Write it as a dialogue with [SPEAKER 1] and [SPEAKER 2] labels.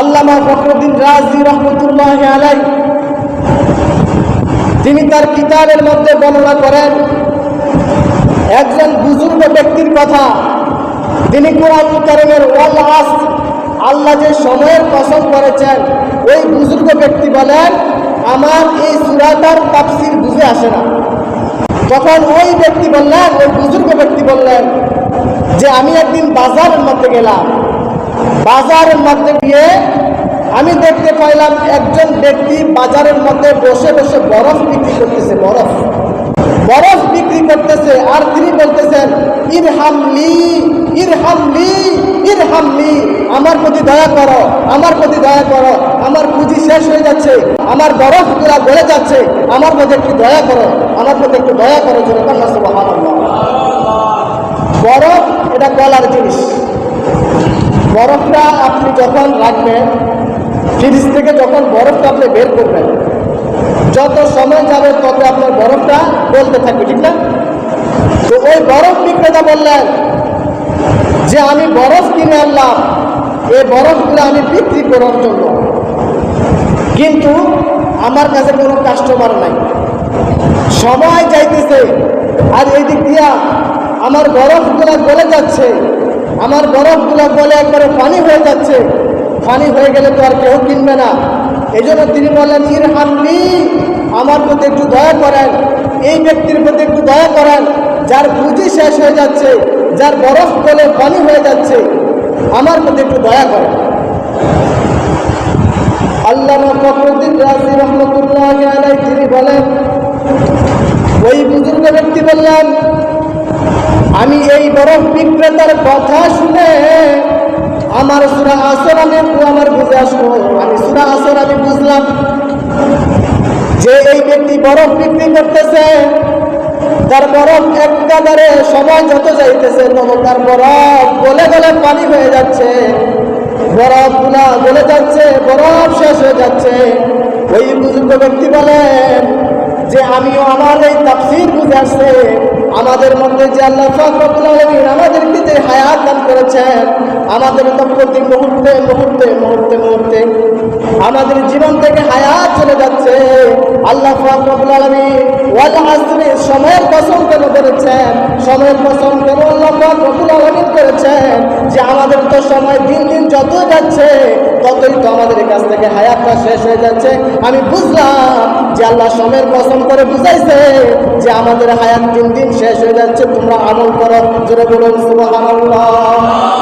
[SPEAKER 1] আল্লামা ফখরুদ্দিন রাজি রহমতুল্লাহ আলাই তিনি তার কিতাবের মধ্যে বর্ণনা করেন, একজন বুজুর্গ ব্যক্তির কথা। তিনি কোরআন কারিমের ওয়াল আস আল্লাহ যে সময়ের কসম করেছেন, ওই বুজুর্গ ব্যক্তি বলেন, আমার এই সুরাতার তাপসির বুঝে আসে না। তখন ওই ব্যক্তি বললেন, ওই বুজুর্গ ব্যক্তি বললেন যে, আমি একদিন বাজারের মধ্যে গেলাম। বাজারের মধ্যে গিয়ে আমি দেখতে পাইলাম একজন ব্যক্তি বাজারের মধ্যে বসে বসে বরফ বিক্রি করতেছে, বরফ। বরফ বিক্রি করতেছে আর তিনি বলতেছেন ইরহামলি ইরহামলি ইরহামলি আমার প্রতি দয়া করো, আমার প্রতি দয়া করো, আমার পুঁজি শেষ হয়ে যাচ্ছে, আমার বরফ বরফগুলা গলে যাচ্ছে, আমার প্রতি একটু দয়া করো, আমার প্রতি একটু দয়া করো যেন বরফ এটা গলার জিনিস। বরফটা আপনি যখন রাখবেন, ফ্রিজ থেকে যখন বরফটা আপনি বের করবেন, যত সময় যাবে তত আপনার বরফটা বলতে থাকবে, ঠিক না? তো ওই বরফ বিক্রেতা বললেন, যে আমি বরফ কিনে আনলাম, এই বরফগুলো আমি বিক্রি করার জন্য। কিন্তু আমার কাছে কোনো কাস্টমার নাই। সময় যাইতেছে, আর এই দিক দিয়া আমার বরফগুলা গলে যাচ্ছে। আমার বরফগুলা বলে একবারে পানি হয়ে যাচ্ছে। পানি হয়ে গেলে তো আর কেউ কিনবে না। এই জন্য তিনি বললেন ইরহামলি আমার প্রতি একটু দয়া করেন। এই ব্যক্তির প্রতি একটু দয়া করেন। যার পুঁজি শেষ হয়ে যাচ্ছে, যার বরফ বলে পানি হয়ে যাচ্ছে, আমার প্রতি একটু দয়া করেন। আল্লাহ রহমতুল্লাহ তিনি বলেন, ওই বুজুর্গ ব্যক্তি বললেন আমি এই বরফ বিক্রেতার কথা শুনে আমার সুরা আসর আমি আমার বুঝে আসলো আমি সুরা আসর আমি বুঝলাম যে এই ব্যক্তি বরফ বিক্রি করতেছে, তার বরফ একাধারে সময় যত যাইতেছে তার বরফ গলে গলে পানি হয়ে যাচ্ছে। বরফগুলা গলে যাচ্ছে, বরফ শেষ হয়ে যাচ্ছে। ওই বুজুর্গ ব্যক্তি বলেন যে আমিও আমার এই তাফসির বুঝে আসছে। আমাদের মধ্যে যে আল্লাহ ফাকরুল আলমিন আমাদেরকে হায়াত দান করেছেন, আমাদের তো প্রতি মুহূর্তে মুহূর্তে মুহূর্তে মুহূর্তে আমাদের জীবন থেকে হায়াত চলে যাচ্ছে। আল্লাহ ফাকরুল সময়ের কসম কেন করেছেন। সময়ের কেন আল্লাহ ফাকরুল করেছেন। যে আমাদের তো সময় দিন দিন যতই যাচ্ছে, ততই তো আমাদের কাছ থেকে হায়াতটা শেষ হয়ে যাচ্ছে। আমি বুঝলাম যে আল্লাহ সময়ের পছন্দ করে বুঝাইছে যে আমাদের হায়াত দিন দিন শেষ হয়ে যাচ্ছে। তোমরা আমল করো, জোরে বলুন, সুবহানাল্লাহ।